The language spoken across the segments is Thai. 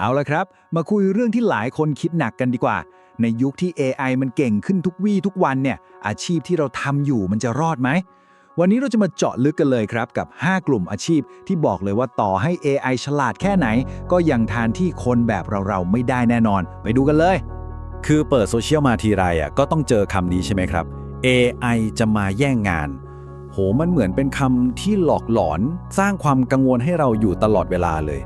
เอาละครับ มาคุยเรื่องที่หลายคนคิดหนักกันดีกว่า ในยุคที่ AI มันเก่งขึ้นทุกวี่ทุกวันเนี่ย อาชีพที่เราทำอยู่มันจะรอดไหม วันนี้เราจะมาเจาะลึกกันเลยครับ กับ 5 กลุ่มอาชีพที่บอกเลยว่าต่อให้ AI ฉลาดแค่ไหน ก็ยังทานที่คนแบบเราๆไม่ได้แน่นอน ไปดูกันเลย คือเปิดโซเชียลมาทีไรอะก็ต้องเจอคำนี้ใช่ไหมครับ AI จะมาแย่งงาน โหมันเหมือนเป็นคำที่หลอกหลอน สร้างความกังวลให้เราอยู่ตลอดเวลาเลย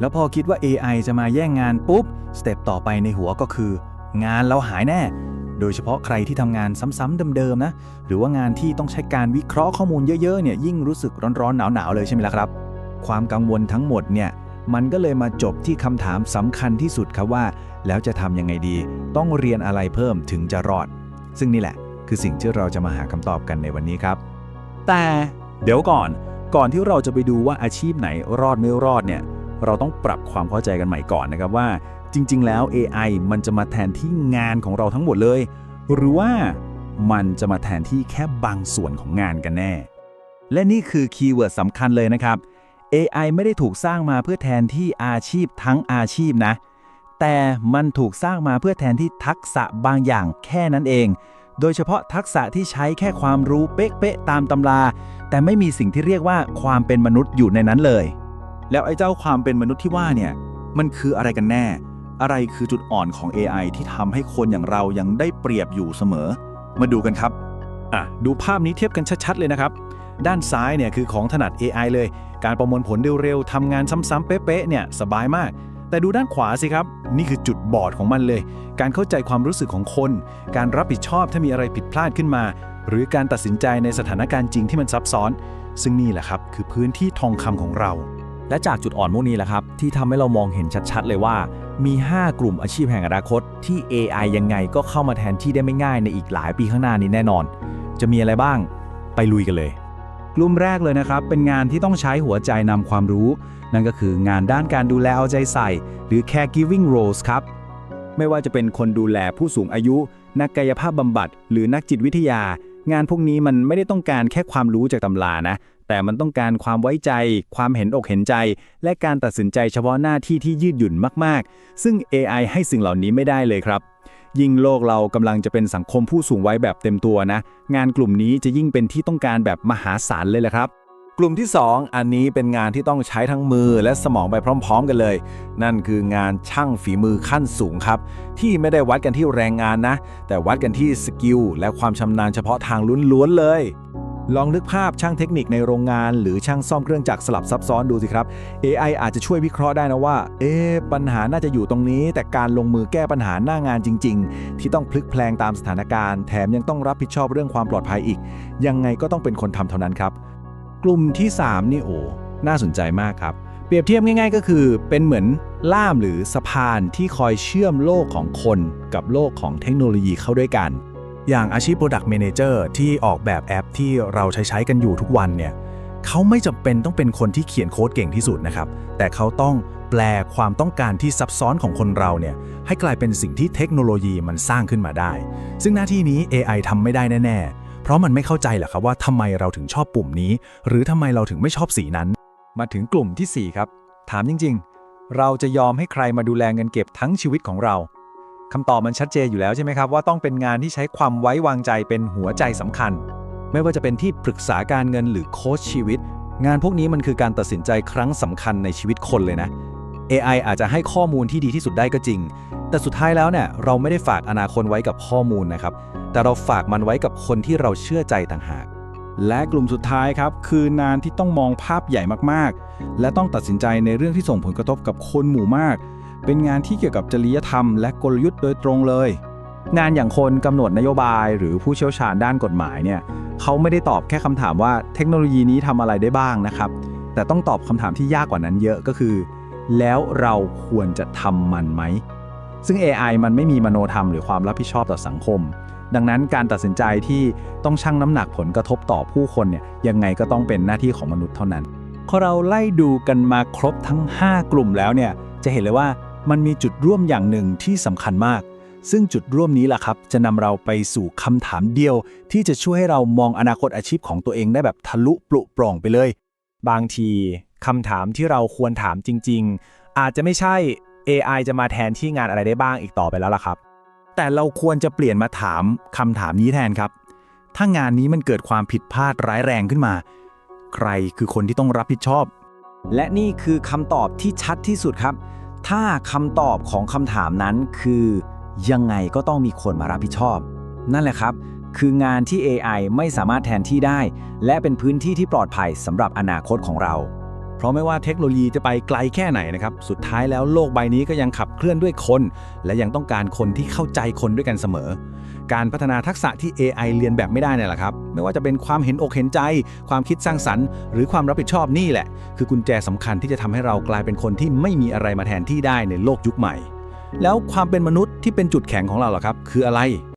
แล้วพอคิดว่า AI จะมาแย่งงานปุ๊บสเต็ปต่อไปในหัวก็คือ งานเราหายแน่ โดยเฉพาะใครที่ทำงานซ้ำๆเดิมๆนะ หรือว่างานที่ต้องใช้การวิเคราะห์ข้อมูลเยอะๆเนี่ยยิ่งรู้สึกร้อนๆหนาวๆเลยใช่ไหมล่ะครับ ความกังวลทั้งหมดเนี่ยมันก็เลยมาจบที่คำถามสำคัญที่สุดครับว่า แล้วจะทำยังไงดี ต้องเรียนอะไรเพิ่มถึงจะรอด ซึ่งนี่แหละ คือสิ่งที่เราจะมาหาคำตอบกันในวันนี้ครับ แต่เดี๋ยวก่อน ก่อนที่เราจะไปดูว่าอาชีพไหนรอดไม่รอดเนี่ย เราต้องปรับความเข้าใจกันใหม่ก่อนนะครับว่า จริง ๆ แล้ว AI มันจะมาแทนที่งานของเราทั้งหมดเลย หรือว่ามันจะมาแทนที่แค่บางส่วนของงานกันแน่ และนี่คือคีย์เวิร์ดสำคัญเลยนะครับ AI ไม่ได้ถูกสร้างมาเพื่อแทนที่อาชีพทั้งอาชีพนะ แต่มันถูกสร้างมาเพื่อแทนที่ทักษะบางอย่างแค่นั้นเอง โดยเฉพาะทักษะที่ใช้แค่ความรู้เป๊ะๆตามตำรา แต่ไม่มีสิ่งที่เรียกว่าความเป็นมนุษย์อยู่ในนั้นเลย แล้วไอ้เจ้าความเป็นมนุษย์ที่ว่าเนี่ย มันคืออะไรกันแน่ อะไรคือจุดอ่อนของ AI ที่ทำให้คนอย่างเรายังได้เปรียบอยู่เสมอ มาดูกันครับ อะ ดูภาพนี้เทียบกันชัดๆเลยนะครับ ด้านซ้ายเนี่ยคือของถนัด AI เลย การประมวลผลเร็วๆทำงานซ้ำๆเป๊ะๆเนี่ยสบายมาก แต่ดูด้านขวาสิครับ นี่คือจุดบอดของมันเลย การเข้าใจความรู้สึกของคน การรับผิดชอบถ้ามีอะไรผิดพลาดขึ้นมา หรือการตัดสินใจในสถานการณ์จริงที่มันซับซ้อน ซึ่งนี่แหละครับ คือพื้นที่ทองคำของเรา และจากจุดอ่อนพวกนี้แหละครับ ที่ทำให้เรามองเห็นชัดๆ เลยว่า มี 5 กลุ่มอาชีพแห่งอนาคต ที่ AI ยังไงก็เข้ามาแทนที่ได้ไม่ง่ายในอีกหลายปีข้างหน้านี้แน่นอน จะมีอะไรบ้าง ไปลุยกันเลย กลุ่มแรกเลยนะครับ เป็นงานที่ต้องใช้หัวใจนำความรู้ นั่นก็คืองานด้านการดูแลเอาใจใส่ หรือ caregiving roles ครับ ไม่ว่าจะเป็นคนดูแลผู้สูงอายุ นักกายภาพบำบัด หรือนักจิตวิทยา งานพวกนี้มันไม่ได้ต้องการแค่ความรู้จากตำรานะ แต่มันต้องการความไว้ใจ ความเห็นอกเห็นใจ และการตัดสินใจเฉพาะหน้าที่ที่ยืดหยุ่นมากๆ ซึ่ง AI ให้สิ่งเหล่านี้ไม่ได้เลยครับ ยิ่งโลกเรากำลังจะเป็นสังคมผู้สูงวัยแบบเต็มตัวนะ งานกลุ่มนี้จะยิ่งเป็นที่ต้องการแบบมหาศาลเลยแหละครับ กลุ่มที่ 2 อันนี้เป็นงานที่ต้องใช้ทั้งมือและสมองไปพร้อม ๆ กันเลย นั่นคืองานช่างฝีมือขั้นสูงครับ ที่ไม่ได้วัดกันที่แรงงานนะ แต่วัดกันที่สกิลและความชำนาญเฉพาะทางล้วนๆเลย ลองนึกภาพช่างเทคนิคในโรงงาน หรือช่างซ่อมเครื่องจักรสลับซับซ้อนดูสิครับ AI อาจจะช่วยวิเคราะห์ได้นะว่า เอ๊ะปัญหาน่าจะอยู่ตรงนี้ แต่การลงมือแก้ปัญหาหน้างานจริง ๆ ที่ต้องพลิกแพลงตามสถานการณ์ แถมยังต้องรับผิดชอบเรื่องความปลอดภัยอีก ยังไงก็ต้องเป็นคนทำเท่านั้นครับ กลุ่มที่ 3 นี่โอ้น่าสนใจมากครับ เปรียบเทียบง่ายๆ ก็คือเป็นเหมือนล่ามหรือสะพานที่คอยเชื่อมโลกของคนกับโลกของเทคโนโลยีเข้าด้วยกัน อย่างอาชีพ Product Manager ที่ออกแบบแอปที่เราใช้ใช้กันอยู่ทุกวันเนี่ยเขาไม่จำเป็นต้องเป็นคนที่เขียนโค้ดเก่งที่สุดนะครับ แต่เขาต้องแปลความต้องการที่ซับซ้อนของคนเราเนี่ยให้กลายเป็นสิ่งที่เทคโนโลยีมันสร้างขึ้นมาได้ ซึ่งหน้าที่นี้ AI ทำไม่ได้แน่ๆ เพราะมันไม่เข้าใจแหรอกครับว่าทำไมเราถึงชอบปุ่มนี้ หรือทำไมเราถึงไม่ชอบสีนั้น มาถึงกลุ่มทีสี่ 4 ครับ ถามจริง ๆ เราจะยอมให้ใครมาดูแลเงินเก็บทั้งชีวิตของเราคำตอบมันชัดเจนอยู่แล้วใช่ไหมครับว่าต้องเป็นงานที่ใช้ความไว้วางใจเป็นหัวใจสำคัญ ไม่ว่าจะเป็นที่ปรึกษาการเงินหรือโค้ชชีวิต งานพวกนี้มันคือการตัดสินใจครั้งสำคัญในชีวิตคนเลยนะ AI อาจจะให้ข้อมูลที่ดีที่สุดได้ก็จริง แต่สุดท้ายแล้วเนี่ยเราไม่ได้ฝากอนาคตไว้กับข้อมูลนะครับ แต่เราฝากมันไว้กับคนที่เราเชื่อใจต่างหาก และกลุ่มสุดท้ายครับ คืองานที่ต้องมองภาพใหญ่มากๆ และต้องตัดสินใจในเรื่องที่ส่งผลกระทบกับคนหมู่มาก เป็นงานที่เกี่ยวกับจริยธรรม และกลยุทธ์โดยตรงเลย งานอย่างคนกำหนดนโยบายหรือผู้เชี่ยวชาญด้านกฎหมายเนี่ยเขาไม่ได้ตอบแค่คำถามว่าเทคโนโลยีนี้ทำอะไรได้บ้างนะครับ แต่ต้องตอบคำถามที่ยากกว่านั้นเยอะก็คือ แล้วเราควรจะทำมันไหม ซึ่ง AI มันไม่มีมโนธรรมหรือความรับผิดชอบต่อสังคม ดังนั้นการตัดสินใจที่ต้องชั่งน้ำหนักผลกระทบต่อผู้คนเนี่ยยังไงก็ต้องเป็นหน้าที่ของมนุษย์เท่านั้นพอเราไล่ดูกันมาครบทั้ง 5 กลุ่มแล้วเนี่ยจะเห็นเลยว่ามันมีจุดร่วมอย่างหนึ่งที่สำคัญมาก ซึ่งจุดร่วมนี้แหละครับ จะนำเราไปสู่คำถามเดียว ที่จะช่วยให้เรามองอนาคตอาชีพของตัวเองได้แบบทะลุปลุโปร่งไปเลย บางทีคำถามที่เราควรถามจริง ๆ อาจจะไม่ใช่ AI จะมาแทนที่งานอะไรได้บ้างอีกต่อไปแล้วล่ะครับ แต่เราควรจะเปลี่ยนมาถามคำถามนี้แทนครับ ถ้างานนี้มันเกิดความผิดพลาดร้ายแรงขึ้นมา ใครคือคนที่ต้องรับผิดชอบ และนี่คือคำตอบที่ชัดที่สุดครับ ถ้าคำตอบของคำถามนั้นคือยังไงก็ต้องมีคนมารับผิดชอบ นั่นแหละครับ คืองานที่ AI ไม่สามารถแทนที่ได้ และเป็นพื้นที่ที่ปลอดภัยสำหรับอนาคตของเรา ราะไม่ว่าเทคโนโลยีจะไปไกลแค่ไหนนะครับ สุดท้ายแล้วโลกใบนี้ก็ยังขับเคลื่อนด้วยคน และยังต้องการคนที่เข้าใจคนด้วยกันเสมอ การพัฒนาทักษะที่ AI เรียนแบบไม่ได้นี่แหละครับ ไม่ว่าจะเป็นความเห็นอกเห็นใจ ความคิดสร้างสรรค์ หรือความรับผิดชอบนี่แหละ คือกุญแจสำคัญที่จะทำให้เรากลายเป็นคนที่ไม่มีอะไรมาแทนที่ได้ในโลกยุคใหม่ แล้วความเป็นมนุษย์ที่เป็นจุดแข็งของเราล่ะครับ คืออะไร